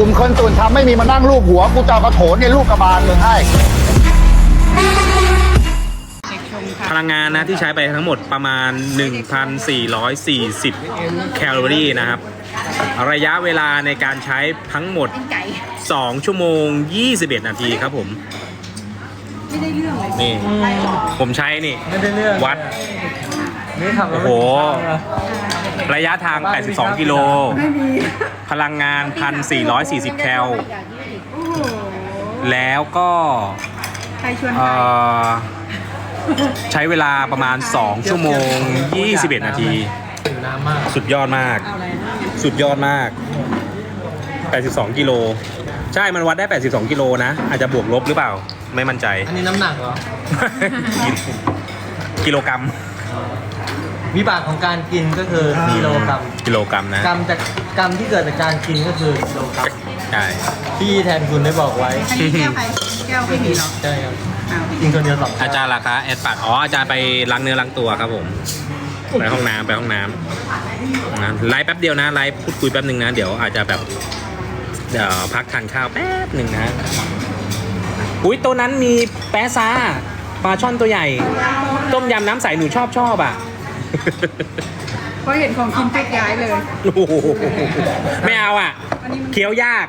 กลุ่มคนส่วนทำไม่มีมานั่งรูปหัว กูจะเอากระโถนเนี่ยรูปกระบาลมึงให้ พลังงานนะที่ใช้ไปทั้งหมดประมาณ 1,440 แคลอรี่นะครับ ระยะเวลาในการใช้ทั้งหมด2ชั่วโมง 21 นาทีครับผมนี่ ผมใช้นี่ ไม่ได้เรื่องวัด นี่ขับรถโอ้โห ระยะทาง 82 กิโลพลังงาน 1,440 แคลแล้วก็ใครชวนเอ่อใช้เวลาประมาณ 2 ชั่วโมง 21 นาที หิวน้ำมากสุดยอดมากสุดยอดมาก 82 กิโล ใช่ มันวัดได้ 82 กิโลนะ อาจจะบวกลบหรือเปล่า ไม่มั่นใจ อันนี้น้ำหนักเหรอกิโลกรัม วิบากของการกินก็คือกิโลกรัมกิโลกรัมนะกรัมจากกรัมที่เกิดจากการกินก็คือกิโลกรัมใช่ที่แทนคุณได้บอกไว้อันนี้แก้วใครแก้วไม่มีหรอใช่ครับอ้าวกินคนเดียวสองอาจารย์ราคาแอดปัดอ๋ออาจารย์ไปล้างเนื้อล้างตัวครับผมไปห้องน้ำไปห้องน้ำนะไลฟ์แป๊บเดียวนะไลฟ์พูดคุยแป๊บหนึ่งนะเดี๋ยวอาจจะแบบเดี๋ยวพักทานข้าวแป๊บหนึ่งนะอุ้ยตัวนั้นมีแปะซาปลาช่อนตัวใหญ่ ต้มยำน้ำใสหนูชอบชอบอะ เพราะเห็นของกินเป๊กย้ายเลย โอ้โหไม่เอาอะเคี้ยวยาก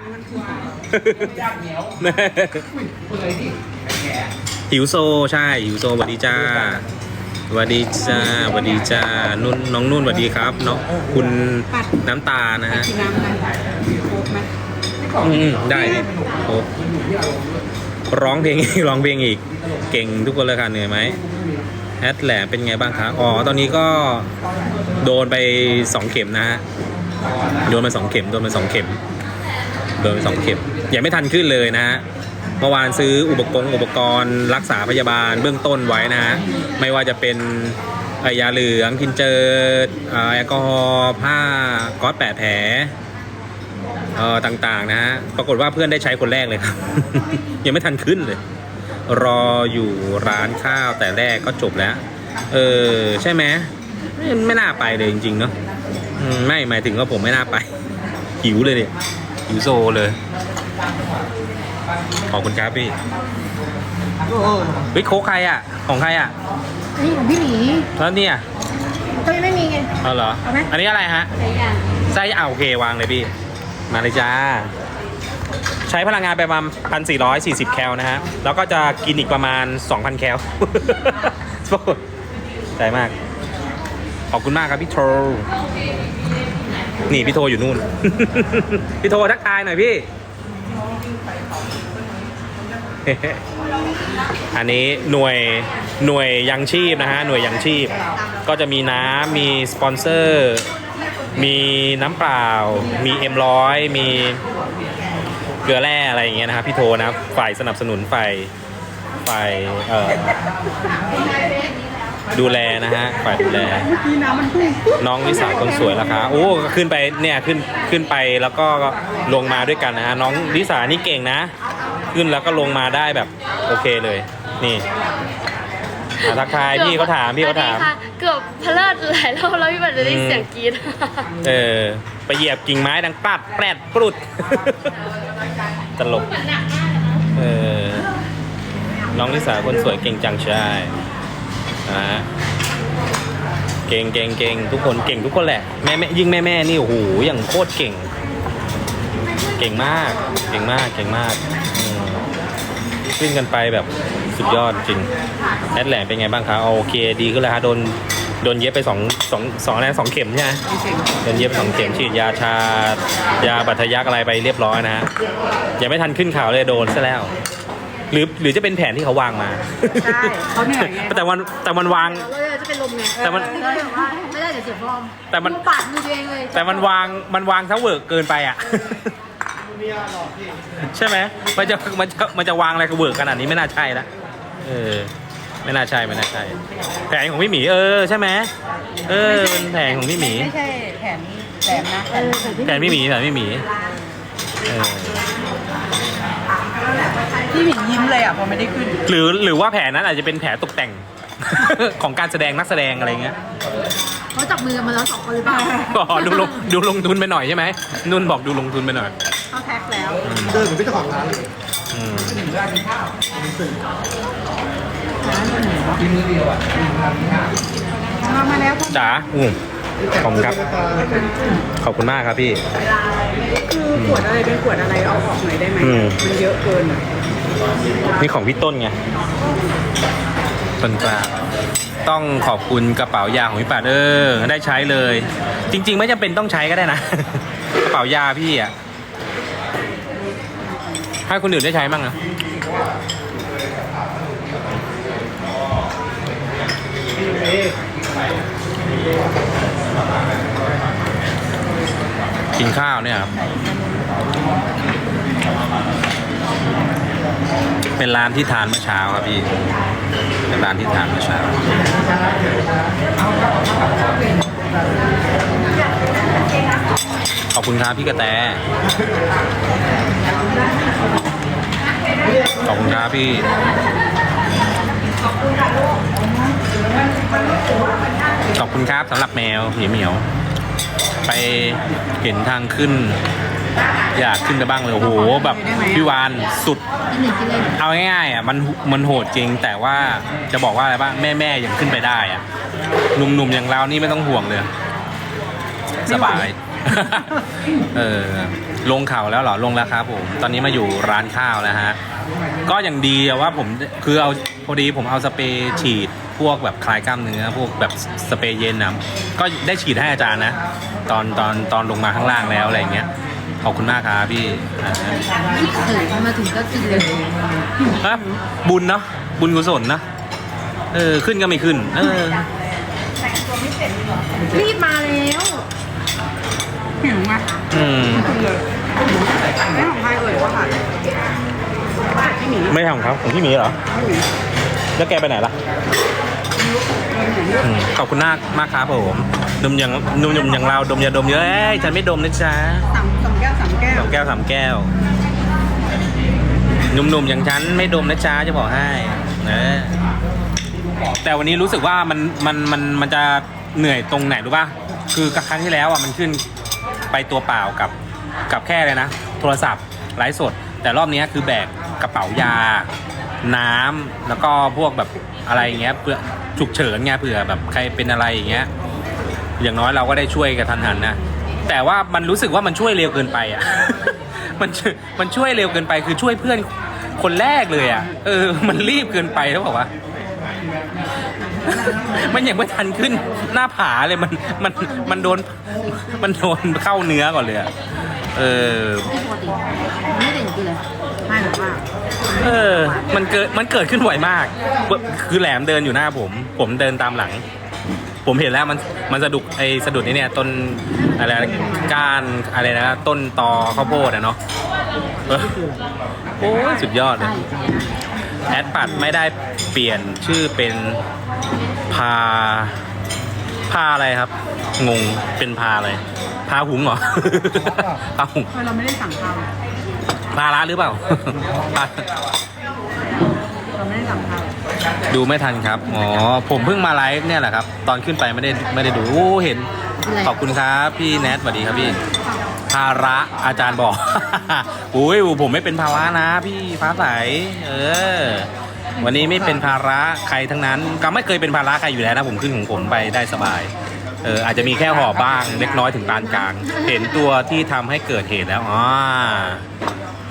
หิวโซใช่หิวโซสวัสดีจ้าสวัสดีจ้าสวัสดีจ้านุ่นน้องนุ่นสวัสดีครับเนาะคุณน้ำตานะฮะกินน้ำกันโค้กไหมอืมได้ดิโอ้ร้องเพลงอีกร้องเพลงอีก เก่งทุกคนเลยค่ะเหนื่อยไหม แอดแหลมเป็นไงบ้างคะอ๋อตอนนี้ก็โดนไปสองเข็มนะฮะโดนไปสองเข็มโดนไปสองเข็มโดนไปสองเข็มยังไม่ทันขึ้นเลยนะฮะเมื่อวานซื้ออุปกรณ์อุปกรณ์รักษาพยาบาลเบื้องต้นไว้นะฮะไม่ว่าจะเป็นยาเหลืองทินเจออ่อแอลกอฮอล์ผ้าก๊อซแปะแผลอ่อต่างๆนะฮะปรากฏว่าเพื่อนได้ใช้คนแรกเลยครับ ยังไม่ทันขึ้นเลย รออยู่ร้านข้าวแต่แรกก็จบแล้ว เออ ใช่ไหมไม่ไม่น่าไปเลยจริงๆเนาะอืมไม่หมายถึงว่าผมไม่น่าไป หิวเลยดิหิวโซเลยขอบคุณครับพี่โอ้โหเฮ้ยโค้กใครอะ ของใครอะอันนี้ของพี่หมีแล้วเนี่ยก็ยังไม่มีไงเอาเหรอเอาไหมอันนี้อะไรฮะหลายอย่างไส้อ่าโอเควางเลยพี่ มาเลยจ้า ใช้พลังงานไปประมาณ 1,440 แคลนะฮะ แล้วก็จะกินอีกประมาณ 2,000 แคลใจมาก ขอบคุณมากครับพี่โทนี่พี่โทอยู่นู่น พี่โททักทายหน่อยพี่ อันนี้หน่วยหน่วยยังชีพนะฮะ หน่วยยังชีพ ก็จะมีน้ำมีสปอนเซอร์ มีน้ำเปล่า มีเอ็มร้อยมี ลือแร่อะไรอย่างเงี้ยนะครับพี่โทนะครับฝ่ายสนับสนุนฝ่ายฝ่ายเอ่อดูแลนะฮะฝ่ายดูแลน้ำมันพุ่งน้องนิสาคนสวยแล้วคาโอ้ขึ้นไปเนี่ยขึ้นขึ้นไปแล้วก็ลงมาด้วยกันนะฮะน้องนิสานี่เก่งนะ ขึ้นแล้วก็ลงมาได้แบบโอเคเลย นี่ อะทักทายพี่เขาถามพี่เขาถาม สวัสดีค่ะเกือบพลาดหลายรอบแล้วพี่บัตรจะได้อืมเสียงกรีดเออไปเหยียบกิ่งไม้ดังปลัดแปรดปลุด ตลก เออ น้องนิสาคนสวยเก่งจังใช่นะฮะเก่งเก่งเก่งทุกคนเก่งทุกคนแหละแม่แม่ยิ่งแม่แม่นี่โอ้โหอย่างโคตรเก่ง เก่งมาก เก่งมากเก่งมากอืมขึ้นกันไปแบบ สุดยอดจริงแอดแหลมเป็นไงบ้างคะโอเคดีขึ้นแล้วฮะโดนโดนเย็บไปสองสองสองอะไรสองเข็มใช่ไหมโดนเย็บสองเข็มฉีดยาชายาบัตทะยักอะไรไปเรียบร้อยนะฮะยังไม่ทันขึ้นข่าวเลยโดนซะแล้ว หรือหรือจะเป็นแผนที่เขาวางมาใช่เขาเหนื่อยไงแต่มันแต่มันวางเราจะเป็นลมไงแต่มันเราแบบว่าไม่ได้เดี๋ยวเสียฟอร์มแต่มันดูปาดมือตัวเองเลยแต่มันวางมันวางทั้งเวิร์กเกินไปอะใช่ไหมมันจะมันจะมันจะวางอะไรกับเวิร์กขนาดนี้ไม่น่าใช่ละ เออ ไม่น่าใช่ไม่น่าใช่ แผนของพี่หมีเออใช่ไหมเออเป็นแผนของพี่หมี ไม่ใช่แผนแหลมนะแผนแผนพี่หมีแผนพี่หมีเออพี่หมียิ้มเลยอะพอไม่ได้ขึ้น หรือหรือว่าแผนนั้นอาจจะเป็นแผนตกแต่ง ของการแสดงนักแสดงอะไรเงี้ยเขาจับมือกันมาแล้วสองคนหรือเปล่าอ๋อดูลงดูลงทุนไปหน่อยใช่ไหมนุ่นบอกดูลงทุนไปหน่อยใเขาแท็กแล้ว เดินเหมือนเป็นเจ้าของร้านเลยอืม มามาแล้วจ๋าอืมขอบคุณครับ ขอบคุณมากครับพี่ คือขวดอะไรเป็นขวดอะไรเอาออกหน่อยได้ไหมอืม มันเยอะเกินอะนี่ของพี่ต้นไง ต้นกล้าต้องขอบคุณกระเป๋ายาของพี่ปัดเออได้ใช้เลย จริง ๆ ไม่จำเป็นต้องใช้ก็ได้นะ กระเป๋ายาพี่อะ ให้คนอื่นได้ใช้บ้างนะกินข้าวเนี่ยครับเป็นร้านที่ทานเมื่อเช้าครับพี่เป็นร้านที่ทานเมื่อเช้าขอบคุณครับพี่กระแต ขอบคุณครับพี่ขอบคุณครับสำหรับแมวเหมียวเหมียว ไปเห็นทางขึ้น อยากขึ้นไปบ้างเลยโอ้โหแบบพี่วานสุด เอาง่ายๆอะมันมันโหดจริง แต่ว่าจะบอกว่าอะไรบ้างแม่แม่ๆยังขึ้นไปได้อะหนุ่มๆอย่างเรานี่ไม่ต้องห่วงเลย สบาย เออลงเขาแล้วเหรอลงแล้วครับผมตอนนี้มาอยู่ร้านข้าวแล้วฮะก็อย่างดีอะว่าผมคือเอาพอดีผมเอาสเปรย์ฉีดพวกแบบคลายกล้ามเนื้อพวกแบบสเปรย์เย็นนะก็ได้ฉีดให้อาจารย์นะ ตอนตอนตอนลงมาข้างล่างแล้วอะไรอย่างเงี้ยขอบคุณมากครับพี่อ่าพี่เขยมาถึงก็กินเลยฮะบุญเนาะบุญกุศลนะเออขึ้นก็ไม่ขึ้น เออรีบมาแล้ว หิวมากอืม ไม่ของใครเอ่ยว่าค่ะพี่หมีไม่ใช่ของเขาของพี่หมีเหรอ แล้วแกไปไหนล่ะอืมขอบคุณมากมากครับผมดมอย่างดมอย่างเราดมอย่าดมเยอะเอ้ยฉันไม่ดมนะจ๊ะสามสองแก้วสามแก้วสองแก้วสามแก้วหนุ่มๆอย่างฉันไม่ดมนะจ๊ะจะบอกให้นะแต่วันนี้รู้สึกว่ามันมันมันมันจะเหนื่อยตรงไหนรู้ป่ะคือครั้งที่แล้วอะมันขึ้น ไปตัวเปล่ากับกับแค่เลยนะ โทรศัพท์ไลฟ์สด แต่รอบนี้คือแบกกระเป๋ายา น้ำแล้วก็พวกแบบอะไรอย่างเงี้ยเพื่อฉุกเฉินไงเผื่อแบบใครเป็นอะไรอย่างเงี้ยอย่างน้อยเราก็ได้ช่วยกันทันหันนะแต่ว่ามันรู้สึกว่ามันช่วยเร็วเกินไปอะมันมันช่วยเร็วเกินไปคือช่วยเพื่อนคนแรกเลยอะเออ มันรีบเกินไปแล้วบอกว่า มันยังไม่ทันขึ้นหน้าผาเลยมันมันมันโดนมันโดนเข้าเนื้อก่อนเลยอะเออปกติไม่ได้กินเลยไม่หรอกว่าเออ มันเกิดมันเกิดขึ้นบ่อยมาก คือแหลมเดินอยู่หน้าผม ผมเดินตามหลัง ผมเห็นแล้วมันมันสะดุกไอ้สะดุดนี่เนี่ยต้นอะไรนะก้านอะไรนะต้นตอข้าวโพดอะเนาะเออโอ้ยสุดยอดเลย แอดปัดไม่ได้เปลี่ยนชื่อเป็นพาพาอะไรครับ งงเป็นพาอะไรพาหุงเหรอพาหุงทำไมเราไม่ได้สั่งข้าวพาระหรือเปล่าเราไม่ได้สั่งข้าวดูไม่ทันครับ อ๋อ ผมเพิ่งมาไลฟ์เนี่ยแหละครับ ตอนขึ้นไปไม่ได้ไม่ได้ดูโอ้เห็น ขอบคุณครับ พี่แนทสวัสดีครับพี่ ภาระอาจารย์บอก อุ้ยผมไม่เป็นภาระนะ พี่ฟ้าใสเออ วันนี้ไม่เป็นภาระใครทั้งนั้นก็ไม่เคยเป็นภาระใครอยู่แล้วนะผมขึ้นของผมไปได้สบาย เอออาจจะมีแค่หอบบ้างเล็กน้อยถึงปานกลาง เห็นตัวที่ทำให้เกิดเหตุแล้วอ๋อ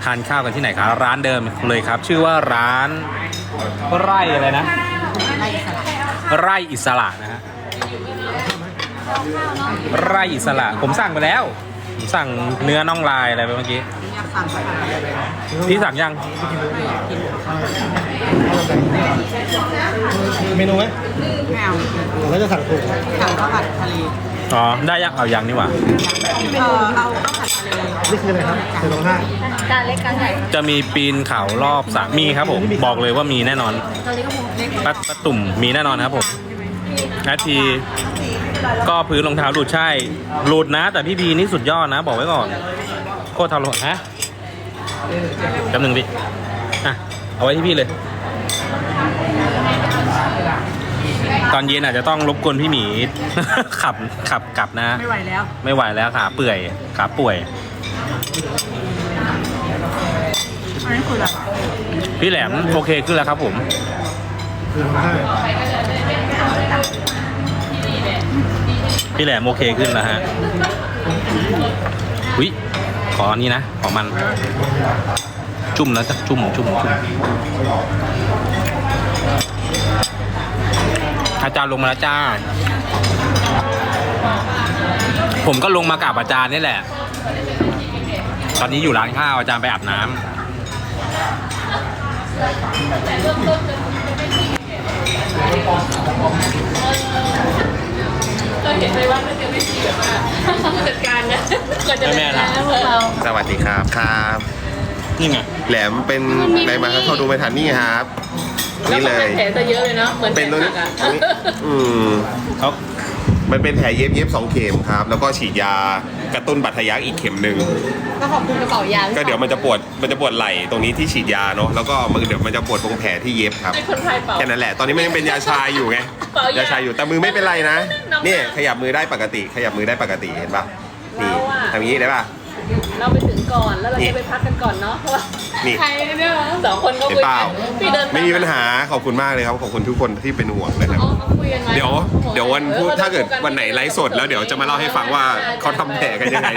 ทานข้าวกันที่ไหนครับร้านเดิมเลยครับ ชื่อว่าร้านไร่อะไรนะ ไร่อิสระนะฮะไร่อิสระผมสั่งไปแล้ว สั่งเนื้อน่องลายอะไรไปเมื่อกี้อยากสั่งข้าวพี่สั่งยังเมนูไหมไม่เอาเราจะสั่งถูกสั่งข้าวผัดทะเลอ๋อได้ยังเอายังนี่หว่าเออเอาข้าวผัดทะเลนี่คืออะไรครับเสือร้องไห้จานเล็กจานใหญ่จะมีปีนเขารอบสระมีครับผม บอกเลยว่ามีแน่นอนตอนนี้ก็คงเล็กป้าป้าตุ่มมีแน่นอนครับผม นาที ก็พื้นรองเท้าหลุดใช่ หลุดนะ แต่พี่บีนี่สุดยอดนะ บอกไว้ก่อน โคตรทำหลุดฮะจำหนึ่งพี่อะ เอาไว้ที่พี่เลย ตอนเย็นอาจจะต้องรบกวนพี่หมี ขับขับกลับนะ ไม่ไหวแล้ว ไม่ไหวแล้วขาเปื่อยขาป่วยพี่แหลมโอเคขึ้นแล้วครับผม คือไม่ พี่แหลมโอเคขึ้นแล้วฮะวิขออันนี้นะ ขอมัน จุ่มแล้วจะจุ่มจุ่มจุ่มอาจารย์ลงมาแล้วจ้า ผมก็ลงมากับอาจารย์นี่แหละ ตอนนี้อยู่ร้านข้าวอาจารย์ไปอาบน้ำ เห็นเลยว่ามันจะไม่ดีแบบว่าผู้จัดการ นะก็จะแม่ล่ะพวกเราสวัสดีครับครับ นี่ไงแหลมเป็นอะไรมาครับเขาดูไม่ทันนี่ครับแล้วนี่มันเลเป็ยนแผลจะเยอะเลยเนาะเหมือนเป็นตรงนี้แผลตรงนี้หักอะอืมเขามันเป็นแผลเย็บเย็บสองเข็มครับ แล้วก็ฉีดยากระตุ้นบาดทะยักอีกเข็มหนึ่งก็ขอบคุณกระเป๋ายางก็เดี๋ยวมันจะปวดมันจะปวดไหล่ตรงนี้ที่ฉีดยาเนาะแล้วก็มันเดี๋ยวมันจะปวดตรงแผลที่เย็บครับเป็นคนไทยเปล่าแค่นั้นแหละตอนนี้มันยังเป็นยาชาอยู่ไงเปล่ายาชาอยู่แต่มือไม่เป็นไรนะน้องเนี่ยขยับมือได้ปกติ ขยับมือได้ปกติเห็นปะนี่เราอะ ทำอย่างนี้ได้ปะเราไปถึงก่อนแล้วเรานี่จะไปพักกันก่อนเนาะเพราะว่านี่ ใครเนี่ยสองคนก็เห็นคุยเปล่ากันพี่เดินตไม่มีปัญหาขอบคุณมากเลยครับ ขอบคุณทุกคนที่เป็นห่วงนะครับ อ๋อเขาคุยกันไว้เดี๋ยวเดี๋ยววันพุธออถ้าเกิดวันไหนไลฟ์สดแล้วเดี๋ยวจะมาเล่าให้ฟังว่าเขาทำแผลกันยังไง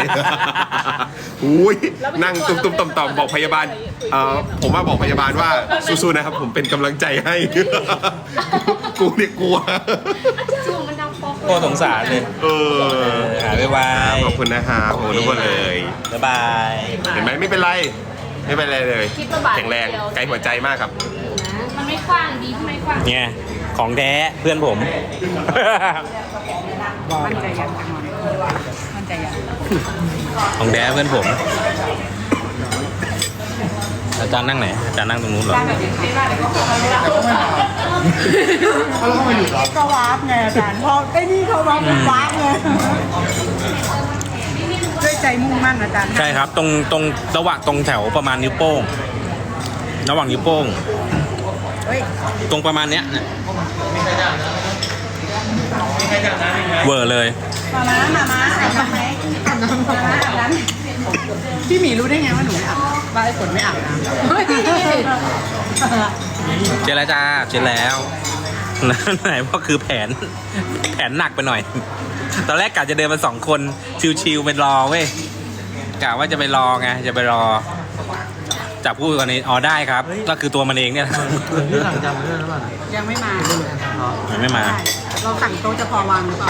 อุ้ยนั่งตุ้มตุ้มต่อมต่อมบอกพยาบาลเออผมว่าบอกพยาบาลว่าสู้ๆนะครับ ผมเป็นกำลังใจให้ กูเนี่ยกลัวช่วงมันดังป๊อก โคตรสงสารเลยเออหายไปไวขอบคุณนะครับขอบคุณทุกคนเลย บ๊ายบาย เห็นไหมไม่เป็นไร ไม่เป็นไรเลย คิดว่าบาทแข็งแรงไกลหัวใจมากครับ มันไม่กว้างดีทำไมกว้างเนี่ย ของแท้เพื่อนผม มั่นใจยังจังหวะมั่นใจยัง ของแท้เพื่อนผม อาจารย์นั่งไหน อาจารย์นั่งตรงนู้นเหรอก็วาร์ปไงอาจารย์พอไอ้นี่เขาวาร์ปมันวาร์ปไงด้วยใจมุ่งมั่นอาจารย์ใช่ครับ ตรงตรงระหว่างตรงแถวประมาณนิ้วโป้ง ระหว่างนิ้วโป้งเฮ้ยตรงประมาณเนี้ยเนี่ยเวอร์เลย มาม้ามาม้าอาบน้ำไหมอาบน้ำมาม้าอาบน้ำ พี่หมีรู้ได้ไงว่าหนูไม่อาบน้ำว่าไอ้ฝนไม่อาบน้ำเฮ้ยเจรจาเจอแล้วไหนว่าคือแผน แผนหนักไปหน่อย ตอนแรกกะจะเดินมาสองคนชิวๆไปรอเว้ยกะว่าจะไปรอไงจะไปรอจับพูดกันนี้อ๋อได้ครับ ก็คือตัวมันเองเนี่ยพี่สั่งจำเรื่องหรือเปล่ายังไม่มามันไม่มาใช่เราสั่งโต๊ะจะพอวางหรือเปล่า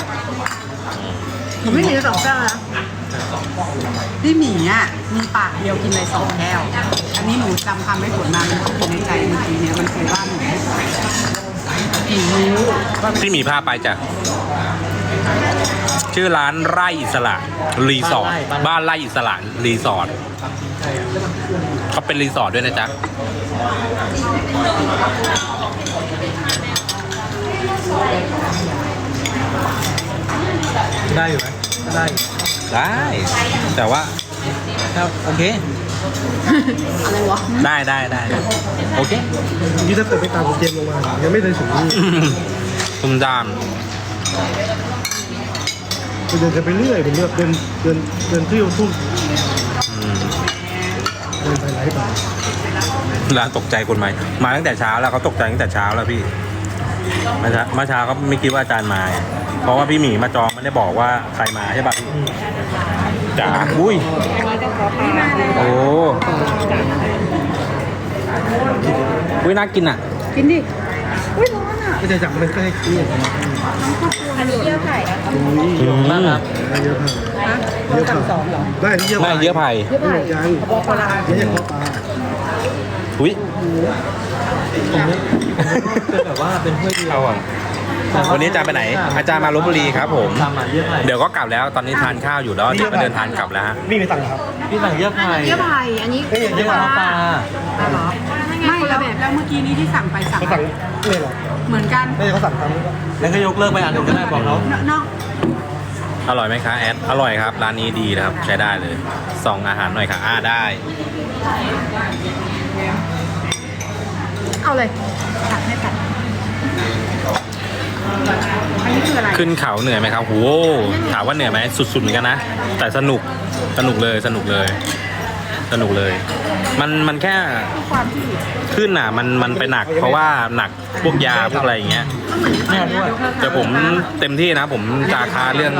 หนูไม่มีสองแก้วนะพี่หมีอะมีปากเดียวกินเลยสองแก้ว อันนี้หนูจำคำไม่ผลมามันอยู่ในใจจริงๆเนี่ยมันคือบ้านหนูหนูรู้ว่าที่มีภาพไปจ้ะชื่อร้านไร่อิสระรีสอร์ทบ้านไร่อิสระรีสอร์ทเขาเป็นรีสอร์ทด้วยนะจ๊ะ ได้อยู่ไหมได้อยู่ได้ แต่ว่าครับโอเค อะไรวะได้ได้ได้โอเคนี่ถ้าเกิดไปตามเกมลงมา ยังไม่เลยถึงนี่ตุ้มตามไปเดินกันไปเรื่อยผมเลือกเดินเดินเดินเที่ยวทุ่มอืมเดินไปไหลไปร้านตกใจคนใหม่มาตั้งแต่เช้าแล้วเขาตกใจตั้งแต่เช้าแล้วพี่เมื่อเช้าเมื่อเช้าเขาไม่คิดว่าอาจารย์มา เพราะว่าพี่หมีมาจอง ไม่ได้บอกว่าใครมาใช่ป่ะพี่จ๋าอุ้ยโอ้อุ้ยน่ากินอะ กินดิ อุ้ยร้อนอะไม่ได้จับมันก็ให้กินอันนี้เยื่อไผ่ตรงนี้อืมมากครับได้เยอะมากนะต้องสั่งสองเหรอได้ที่เยอะไม่เยอะไผ่เยื่อไผ่ยังบอกคนละอันไม่ใช่ข้อปลาอุ้ยผมนี่เป็นแบบว่าเป็นถ้วยเดียวเอาอะ วันนี้อาจารย์ไปไหน อาจารย์มาลบบุรีครับผมตามมาเยอะไผ่เดี๋ยวก็กลับแล้วตอนนี้ทานข้าวอยู่แล้วเดี๋ยวก็เดินทางกลับแล้วฮะนี่มีตังค์ครับ พี่สั่งเยอะไผ่เยื่อไผ่อันนี้เอ้ยเยอะไผ่ปลาอ๋อเหรอไม่แล้วแล้วเมื่อกี้นี้ที่สั่งไปสั่งเขาสั่งนี่เหรอเหมือนกันไม่ใช่เขาสั่งทำหรือเปล่าแล้วก็ยกเลิกไปอันหนึ่งก็ได้บอกเขานอกอร่อยไหมคะแอดอร่อยครับ ร้านนี้ดีนะครับ ใช้ได้เลยส่องอาหารหน่อยค่ะอ่าได้ เอาเลยตัดให้ตัด อันนี้คืออะไรขึ้นเขาเหนื่อยไหมครับโหถามว่าเหนื่อยไหมสุดๆเหมือนกันนะ แต่สนุก สนุกเลย สนุกเลย สนุกเลย มัน มันแค่ขึ้นอะ มัน มันไปหนัก เพราะว่าหนักพวกยาพวกอะไรอย่างเงี้ยเนี่ยด้วยแต่ผมเต็มที่นะ ผมจาคาเรื่อง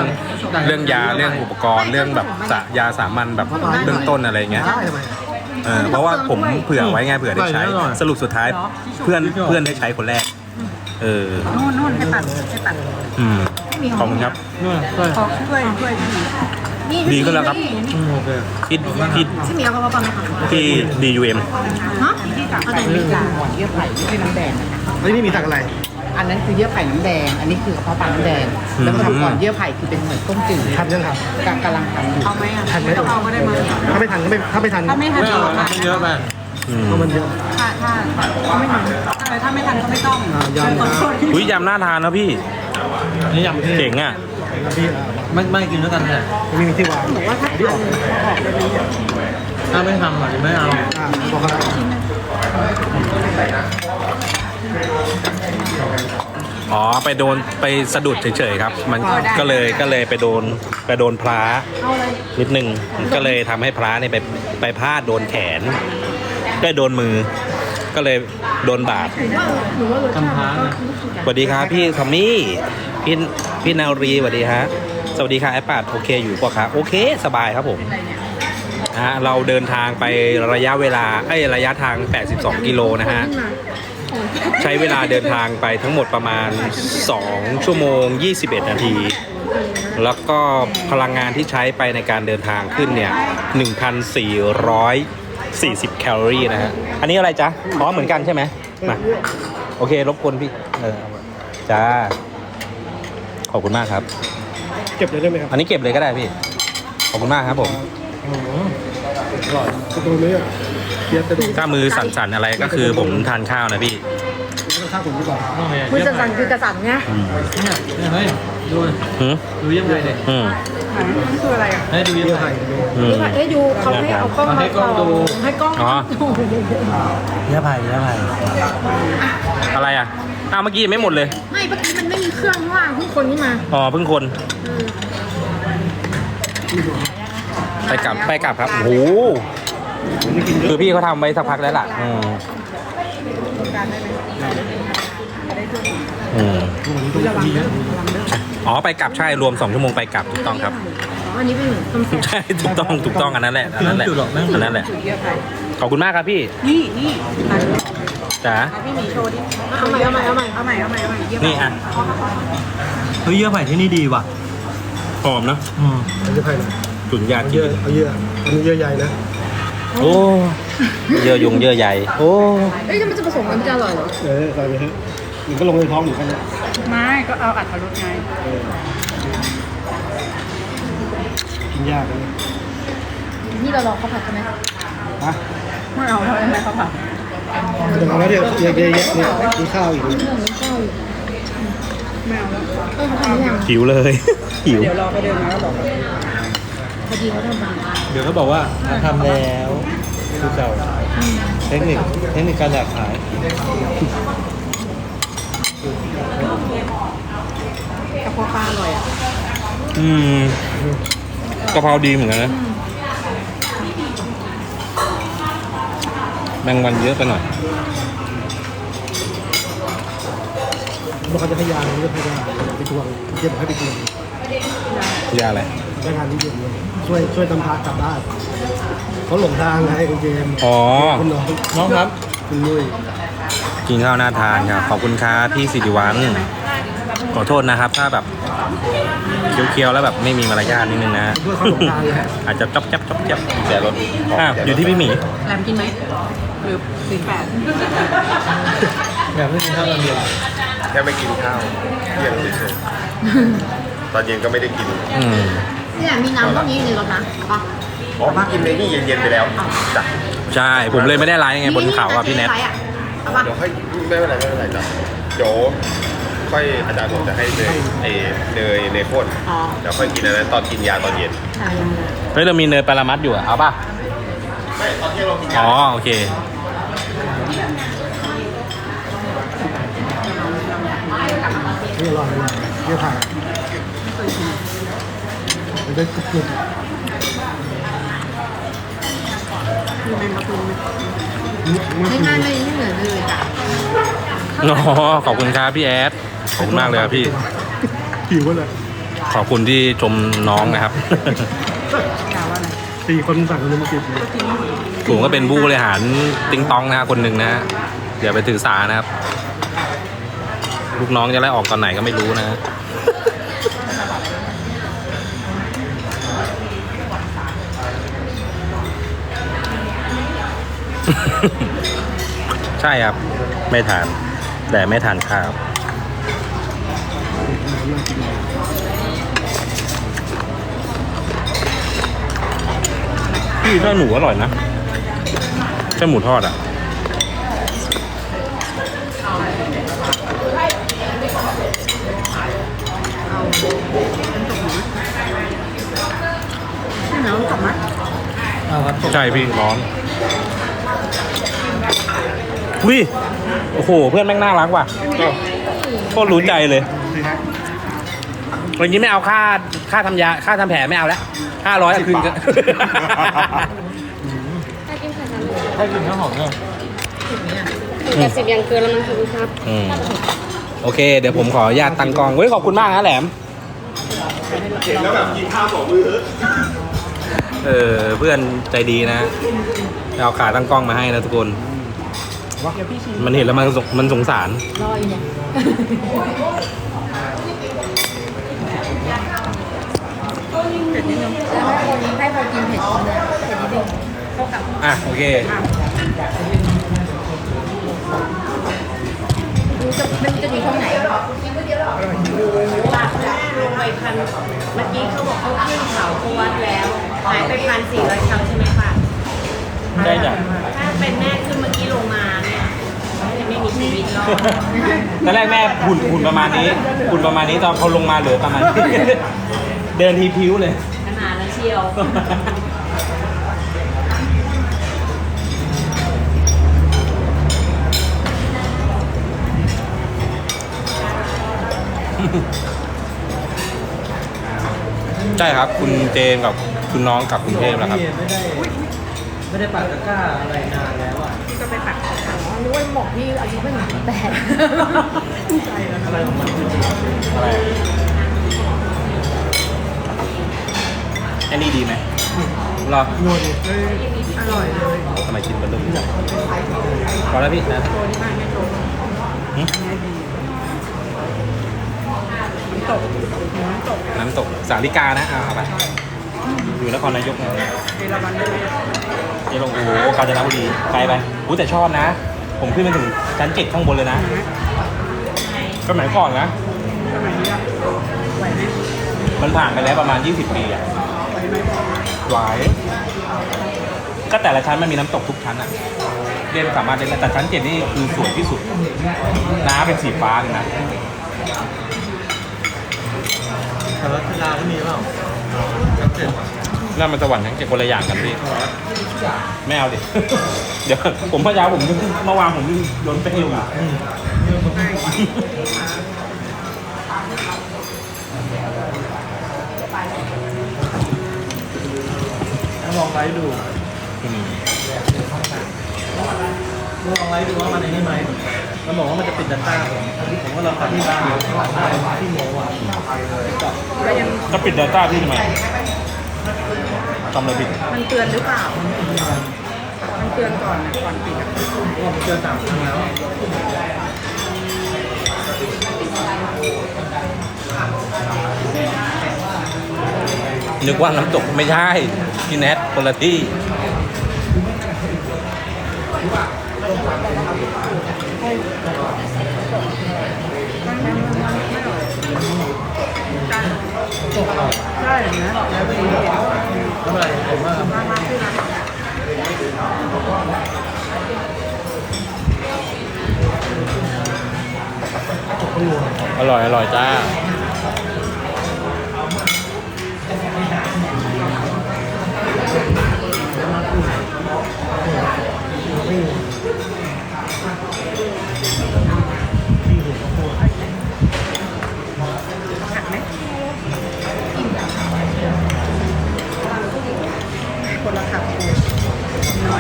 เรื่องยา เรื่องอุปกรณ์ เรื่องแบบสะยาสามัญแบบเบื้องต้นอะไรอย่างเงี้ย ได้ทำไม เออเพราะว่าผมเผื่อไว้ไงเผื่อได้ใช้ สรุปสุดท้ายเพื่อนเพื่อนได้ใช้คนแรก เออนู่นนู่นให้ปัดให้ปัดอืมขอบคุณครับ นู่นด้วยขอช่วยช่วยพี่ดีขึ้นแล้วครับ อืมโอเคที่ที่ที่มีเอาเขามาปังไหมคะที่ DUM ฮะที่กับอะไรไม่กล้าก่อนเยื่อไผ่ที่เป็นน้ำแดงนะคะอันนี้มีตักอะไร อันนั้นคือเยื่อไผ่น้ำแดง อันนี้คือกระเพาะปลาน้ำแดง แล้วก็ทำก่อนเยื่อไผ่คือเป็นเหมือนต้มจืดทันยังครับกำกำลังทำอยู่เอาไหมอะทันไหมไม่ต้องเอาก็ได้มั้งถ้าไม่ทันก็ไม่ถ้าไม่ทันถ้าไม่ทันไม่ก็เอามามันเยอะไปอืม เพราะมันเยอะ ถ้าถ้าถ้าไม่ทันแต่ถ้าไม่ทันก็ไม่ต้องอ่ายำขอโทษอุ้ยยำน่าทานนะพี่นี่ยำที่เจ๋งอะพี่อะไม่ไม่กินด้วยกันแหละไม่มีที่วางบอกว่าถ้าทันออกได้ไหมถ้าไม่ทำอะไม่เอาอ่าบอกว่าอ๋อไปโดนไปสะดุดเฉยๆครับ มันก็เลยก็เลยไปโดนไปโดนพระนิดนึงก็เลยทำให้พระเนี่ยไปไปพลาดโดนแขน ได้โดนมือ ก็เลยโดนบาดกำพร้าเนี่ยสวัสดีครับพี่ทอมมี่พี่พี่นารีสวัสดีฮะสวัสดีค่ะไอปาดโอเคอยู่ปะคะโอเคสบายครับผมนะฮะเราเดินทางไประยะเวลาเอ้ยระยะทาง 82 กิโลนะฮะใช้เวลาเดินทางไปทั้งหมดประมาณ 2 ชั่วโมง 21 นาที แล้วก็พลังงานที่ใช้ไปในการเดินทางขึ้นเนี่ย 1,440 แคลอรี่นะฮะ อันนี้อะไรจ๊ะอ๋อเหมือนกันใช่ไหมมาโอเค รบกวนพี่ เออ จ้า ขอบคุณมากครับ เก็บเลยได้ไหมครับอันนี้เก็บเลยก็ได้พี่ ขอบคุณมากครับผมกระดูกนี้อะเทียบกระดูก ถ้ามือสั่นๆอะไรก็คือผมทานข้าวนะพี่ต้อง ข้าวผมดีกว่าโอเคมือสั่นๆคือกระสันไงเนี่ยเนี่ยเฮ้ยดูหืมดูยังไงเนี่ยอืมนั่นคืออะไรอะให้ดูยังเยื่อไงไผ่อืมเอ้ยดูเขาให้เอากล้องมาให้กล้องดูให้กล้องอ๋อเยอะไผ่เยอะไผ่อะไรอะอ้าวเมื่อกี้ยังไม่หมดเลย ไม่เมื่อกี้มันไม่มีเครื่องว่างทุกคนนี่มาอ๋อเพิ่งคนไปกลับไปกลับครับโอ้โหคือพี่เขาทำไว้สักพักแล้วล่ะอืม อืมอ๋อไปกลับใช่รวมสองชั่วโมงไปกลับถูกต้องครับอ๋ออันนี้เป็นต้มแซ่บใช่ถูกต้องถูกต้องอันนั้นแหละอันนั้นแหละไม่จุดหรอกไม่จุดอันนั้นแหละ จุดเยื่อไผ่ขอบคุณมากครับพี่นี่นี่ตัดจ๋าพี่หมีโชว์ดิเอาใหม่เอาใหม่เอาใหม่เอาใหม่เอาใหม่เอาใหม่เยื่อไผ่นี่อะเฮ้ยเยอะไผ่ที่นี่ดีว่ะหอมเนอะอืมเยื่อไผ่หน่อยจุนยาเอากิเยื่อนเอาเยื่ออันนี้เยื่อใหญ่นะ โอ้เยื่อยุงเยื่อใยโอ้เอ้ยถ้ามันจะผสมกันมันจะอร่อยเหรอ เออใส่ไปฮะมันก็ลงในท้องเหมือนกันนะไม่ก็เอาอัดทะลุไงเออกินยากนะนี่เราลองข้าวผัดใช่ไหมฮะไม่เอาแล้วอะไรครับเดี๋ยวเอาแล้วเดี๋ยวเยอะๆเนี่ยกินข้าวอีกเรื่องนี้ข้าวอยู่ไม่เอาแล้วเออเขาทำหรือยังหิวเลย หิว เดี๋ยวรอไปเดินมาแล้วบอก พอดีเขาทำมาเดี๋ยวเขาบอกว่าทำแล้วคือเก่าเทคนิคเทคนิคการอยากขายกระเพาะปลาอร่อยอะอืมกะเพราดีเหมือนกันนะ แมงวันเยอะไปหน่อย บอกเขาจะพยายามเรื่องพยายามไปทวงเยี่ยมให้ไปทวงยาอะไร ได้งานที่เยี่ยมเลยช่วยช่วยตำพากลับบ้านเขาหลงทางไงคุณเจมส์อ๋อ คุณน้องน้องครับ คุณนุ้ยกินข้าวน่าทานครับขอบคุณครับพี่สิริวัลขอโทษนะครับ ถ้าแบบเคี้ยวๆแล้วแบบไม่มีมารยาทนิดนึงนะ ด้วยเขาหลงทางไงอาจจะจ๊อบแจ๊บจ๊อบแจ๊บแต่รถอะอยู่ที่พี่หมีแรมกินไหมหรือสี่แปดแบบไม่กินข้าวตอนเย็นแค่ไม่กินข้าวเที่ยงเฉยๆตอนเย็นก็ไม่ได้กิน อืม เนี่ยมีน้ำพวกนี้อยู่ในรถนะเอาปะอ๋อพี่กินในนี่เย็นๆไปแล้วจ้ะใช่ผมเลยไม่ได้ไลฟ์ไงบนเขาอะพี่แนทไลฟ์อะเอาปะเดี๋ยวค่อยไม่เป็นไรไม่เป็นไรจ้ะเดี๋ยวค่อยอาจารย์ผมจะให้เนยเอเนยเนยข้นอ๋อเดี๋ยวค่อยกินอันนั้นตอนกินยาตอนเย็นใช่เฮ้ยเรามีเนยปรามัดอยู่อะเอาป่ะไม่ตอนที่เรากินยาอ๋อโอเคนี่อร่อยอร่อยเยี่ยมผ่าน มันจะกรุบกรุบคือแมงกะพรุนไม่ง่ายไม่ไม่เหมือนเลยจ้ะอ๋อขอบคุณครับพี่แอดขอบคุณมากเลยครับพี่ หิวเลยขอบคุณที่ชมน้องนะครับกล่าวว่าอะไรสี่คนสั่งเลยมากินเลยผมก็เป็นผู้บริหารติงตองนะฮะคนหนึ่งนะฮะอย่าไปถือสานะครับ ลูกน้องจะไล่ออกตอนไหนก็ไม่รู้นะ ใช่ครับ ไม่ทาน แต่ไม่ทานข้าวพี่ถ้าหนูอร่อยนะแค่หมูทอดอะใช่ไหมรู้จักไหมเอาครับ ใช่พี่ร้อน วิโอ้โห เพื่อนแม่งน่ารักว่ะโคตรรู้ใจเลยวันนี้ไม่เอาค่าค่าทำยาค่าทำแผลไม่เอาแล้วห้าร้อยคืนกันถ้ากินไข่ทะลุให้กินข้าวหอมเนี่ยแต่สิบยังเกินแล้วมั้งคุณครับอืมโอเค เดี๋ยวผมขออนุญาตตั้งกล้องเฮ้ยขอบคุณมากนะแหลมเห็นแล้วแบบกินข้าวสองมือเออเพื่อนใจดีนะ เอาขาตั้งกล้องมาให้นะทุกคน มันเห็นแล้วมันสงมันสงสาร รออยู่เนี่ยเผ็ดนิดนึงแล้วให้คนให้พอกินเผ็ดเนี่ยเผ็ดนิดนึงเข้ากับอะ โอเคดูจะไม่รู้จะมีช่องไหนหรอกหลักจะลงไปพันเมื่อกี้เขาบอกเขาขึ้นเขาเขาวัดแล้วหายไปพันสี่ร้อยครั้งใช่ไหมคะได้จ้ะ ถ้าเป็นแม่ขึ้นเมื่อกี้ลงมาเนี่ยจะ ไม่มีชีวิตรอดตอนแรกแม่หุ่นหุ่นประมาณนี้หุ่นประมาณนี้ตอนเขาลงมาเหลือประมาณเดินทีพิ้วเลย ขนาดนั้นเชียว ใช่ครับ คุณเจนกับคุณน้องกลับกรุงเทพแล้วครับ ไม่ได้ ไม่ได้ปัดตะกร้าอะไรนานแล้วอะ พี่ก็ไปตัก นึกว่าบอกพี่อายุไม่ถึงแปดอะไรของมันอะไรอะอันนี้ดีไหมรอนัวดิอร่อยเลยทำไมชิ้นมันเริ่มพอแล้วพี่นะโตที่บ้านไม่โตหึอันนี้ดีน้ำตก น้ำตก น้ำตก สาลิกานะ เอาเอาไปอยู่นครนายกนะเอราวันด้วยนี่ลงโอ้โหกาญจนบุรีไกลไปอู้แต่ชอบนะ ผมขึ้นไปถึงชั้นเจ็ดข้างบนเลยนะสมัยก่อนนะ สมัยนี้อะไหวไหมมันผ่านไปแล้วประมาณ 20 ปีอะไหวไหมไหวก็แต่ละชั้นมันมีน้ำตกทุกชั้นอะเรียนสามารถเล่นได้แต่ชั้นเจ็ดนี่คือสวยที่สุด น้ำเป็นสีฟ้าเลยนะแต่ว่ากีฬาก็มีเปล่าเจ็ด น่ามันสวรรค์ทั้งเจ็ดคนละอย่างกันพี่ไม่เอาดิ เดี๋ยวผมพยายามผมเมื่อวานผมโดนเปรี้ยวอะลองไลฟ์ดูอืมลองไลฟ์ดูว่ามันไอ้นี่ไหมมันบอกว่ามันจะปิดดัตต้าผมผมก็ลองทำที่บ้านได้ที่โมอะแล้วยังจะปิด Data พี่ทำไม ทำอะไรผิดมันเตือนหรือเปล่า มันเตือนก่อนนะก่อนปิดอะผมเจอสามครั้งแล้วนึกว่าน้ำตกไม่ใช่พี่แนทคนละที่ใช่นะแล้วดี ท่าไหร่ผมว่าอร่อย อร่อยจ้า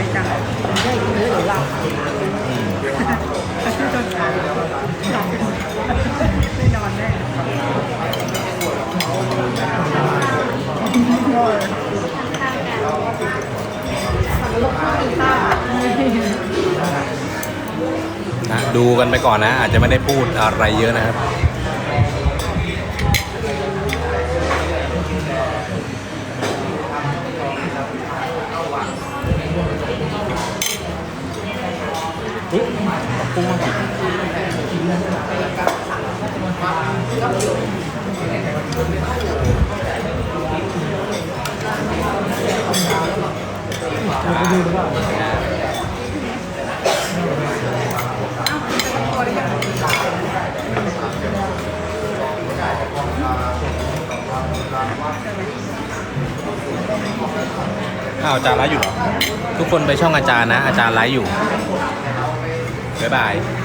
อยใจได้กินเนื้อหรือหลับไม่นอนแน่นะดูกันไปก่อนนะ อาจจะไม่ได้พูดอะไรเยอะนะครับ อ้าวอาจารย์ไลฟ์อยู่เหรอ ทุกคนไปช่องอาจารย์นะ อาจารย์ไลฟ์อยู่ บ๊ายบาย